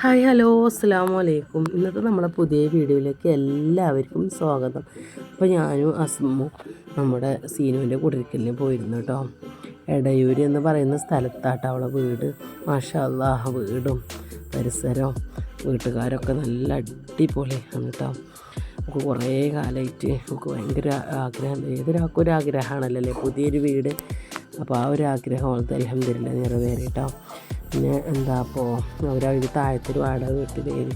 Hi hello അസ്സാം വലൈക്കും ഇന്നത്തെ നമ്മളെ പുതിയ വീഡിയോയിലേക്ക് എല്ലാവർക്കും സ്വാഗതം. അപ്പോൾ ഞാനും അസ്മു നമ്മുടെ സീനുവിന്റെ കുടിരിക്കലിന് പോയിരുന്നു കേട്ടോ എടയൂര് എന്ന് പറയുന്ന സ്ഥലത്താട്ടോ അവളെ വീട്. മാഷാ അല്ലാഹ് വീടും പരിസരവും വീട്ടുകാരൊക്കെ നല്ല അടിപൊളിയാണ് കേട്ടോ നമുക്ക് കുറേ കാലമായിട്ട് നമുക്ക് ഭയങ്കര ആഗ്രഹം ഏതൊരാൾക്കും ഒരു ആഗ്രഹമാണല്ലോ അല്ലേ? പുതിയൊരു വീട്. അപ്പോൾ ആ ഒരു ആഗ്രഹം അവൾക്ക് അലഹമില്ല നിറവേറിട്ടോ പിന്നെ എന്താ അപ്പോൾ അവരവർ താഴത്തൊരു വാടക വീട്ടിൽ തരും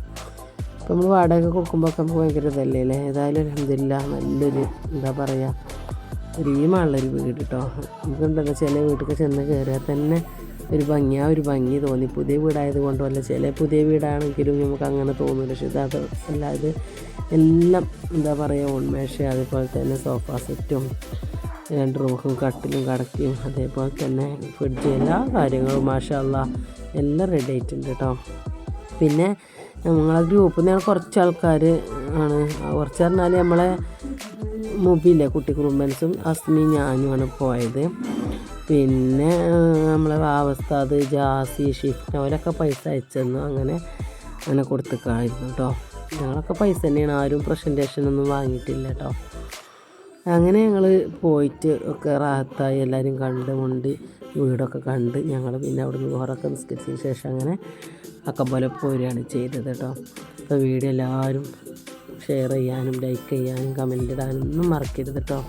അപ്പോൾ നമ്മൾ വാടക കൊടുക്കുമ്പോൾ ഒക്കെ നമുക്ക് ഭയങ്കര ഇതല്ലേ അല്ലേ? ഏതായാലും അലഹമില്ല നല്ലൊരു എന്താ പറയുക ക്രീമുള്ളൊരു വീട് കേട്ടോ നമുക്കുണ്ടല്ലോ ചില വീട്ടിൽ ചെന്ന് കയറിയാൽ തന്നെ ഒരു ഭംഗി ആ ഒരു ഭംഗി തോന്നി. പുതിയ വീടായത് കൊണ്ടുമല്ല ചില പുതിയ വീടാണെങ്കിലും നമുക്ക് അങ്ങനെ തോന്നില്ല പക്ഷേ ഇത് അല്ലാതെ അല്ല എല്ലാം എന്താ പറയുക ഉണ്മേഷ അതുപോലെ തന്നെ സോഫ സെറ്റും രണ്ട് റൂമും കട്ടിലും കടക്കയും അതേപോലെ തന്നെ ഫ്രിഡ്ജ് എല്ലാ കാര്യങ്ങളും മാഷല്ല എല്ലാം റെഡി ആയിട്ടുണ്ട് കേട്ടോ പിന്നെ നമ്മളെ ഗ്രൂപ്പിൽ നിന്ന് കുറച്ച് ആൾക്കാർ ആണ്. കുറച്ച് പറഞ്ഞാൽ നമ്മളെ മുബിയിലെ കുട്ടി കുറുമ്പൻസും അസ്മി ഞാനുമാണ് പോയത്. പിന്നെ നമ്മളെ വാവസ്താദ് ജാസി ഷിഫ്റ്റ് അവരൊക്കെ പൈസ അയച്ചെന്നു. അങ്ങനെ അങ്ങനെ കൊടുത്തേക്കായിരുന്നു കേട്ടോ ഞങ്ങളൊക്കെ പൈസ തന്നെയാണ്. ആരും പ്രസന്റേഷനൊന്നും വാങ്ങിയിട്ടില്ല കേട്ടോ അങ്ങനെ ഞങ്ങൾ പോയിട്ട് ഒക്കെ റാഹത്തായി എല്ലാവരും കണ്ട് മുണ്ട് വീടൊക്കെ കണ്ട് ഞങ്ങൾ പിന്നെ അവിടെ നിന്ന് ചോറൊക്കെ നിസ്കരിച്ചതിന് ശേഷം അങ്ങനെ അക്കമ്പോലെ പോരുകയാണ് ചെയ്തത് കേട്ടോ. അപ്പോൾ വീഡിയോ എല്ലാവരും ഷെയർ ചെയ്യാനും ലൈക്ക് ചെയ്യാനും കമന്റ് ഇടാനും ഒന്നും മറക്കരുത് കേട്ടോ.